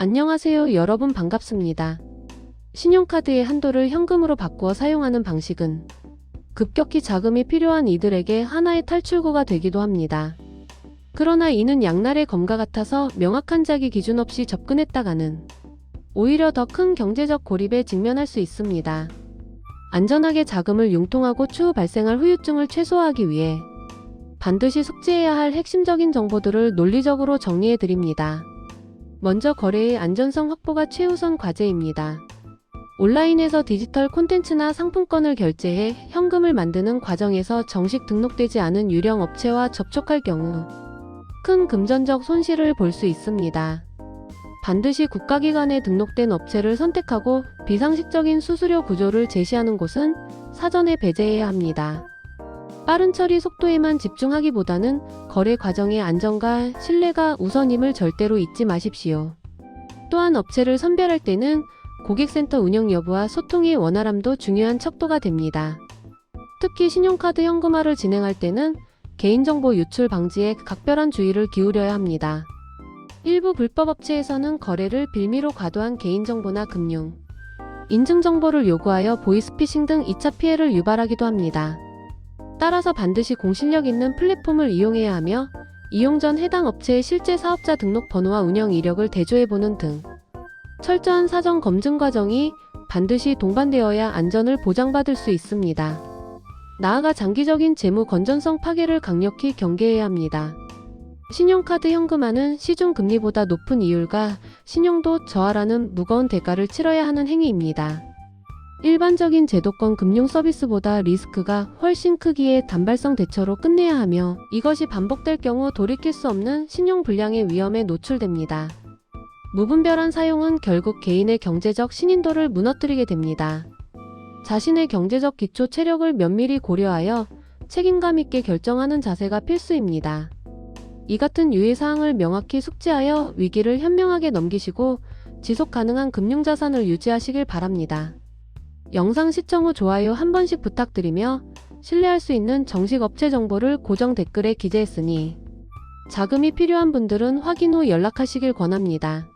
안녕하세요. 여러분 반갑습니다. 신용카드의 한도를 현금으로 바꾸어 사용하는 방식은 급격히 자금이 필요한 이들에게 하나의 탈출구가 되기도 합니다. 그러나 이는 양날의 검과 같아서 명확한 자기 기준 없이 접근했다가는 오히려 더 큰 경제적 고립에 직면할 수 있습니다. 안전하게 자금을 융통하고 추후 발생할 후유증을 최소화하기 위해 반드시 숙지해야 할 핵심적인 정보들을 논리적으로 정리해 드립니다. 먼저 거래의 안전성 확보가 최우선 과제입니다. 온라인에서 디지털 콘텐츠나 상품권을 결제해 현금을 만드는 과정에서 정식 등록되지 않은 유령 업체와 접촉할 경우 큰 금전적 손실을 볼 수 있습니다. 반드시 국가기관에 등록된 업체를 선택하고 비상식적인 수수료 구조를 제시하는 곳은 사전에 배제해야 합니다. 빠른 처리 속도에만 집중하기보다는 거래 과정의 안전과 신뢰가 우선임을 절대로 잊지 마십시오. 또한 업체를 선별할 때는 고객센터 운영 여부와 소통의 원활함도 중요한 척도가 됩니다. 특히 신용카드 현금화를 진행할 때는 개인정보 유출 방지에 각별한 주의를 기울여야 합니다. 일부 불법 업체에서는 거래를 빌미로 과도한 개인정보나 금융, 인증정보를 요구하여 보이스피싱 등 2차 피해를 유발하기도 합니다. 따라서 반드시 공실력 있는 플랫폼을 이용해야 하며 이용 전 해당 업체의 실제 사업자 등록 번호와 운영 이력을 대조해보는 등 철저한 사전 검증 과정이 반드시 동반되어야 안전을 보장받을 수 있습니다. 나아가 장기적인 재무 건전성 파괴를 강력히 경계해야 합니다. 신용카드 현금화는 시중 금리보다 높은 이율과 신용도 저하라는 무거운 대가를 치러야 하는 행위입니다. 일반적인 제도권 금융 서비스보다 리스크가 훨씬 크기에 단발성 대처로 끝내야 하며 이것이 반복될 경우 돌이킬 수 없는 신용 불량의 위험에 노출됩니다. 무분별한 사용은 결국 개인의 경제적 신인도를 무너뜨리게 됩니다. 자신의 경제적 기초 체력을 면밀히 고려하여 책임감 있게 결정하는 자세가 필수입니다. 이 같은 유의사항을 명확히 숙지하여 위기를 현명하게 넘기시고 지속 가능한 금융자산을 유지하시길 바랍니다. 영상 시청 후 좋아요 한 번씩 부탁드리며 신뢰할 수 있는 정식 업체 정보를 고정 댓글에 기재했으니 자금이 필요한 분들은 확인 후 연락하시길 권합니다.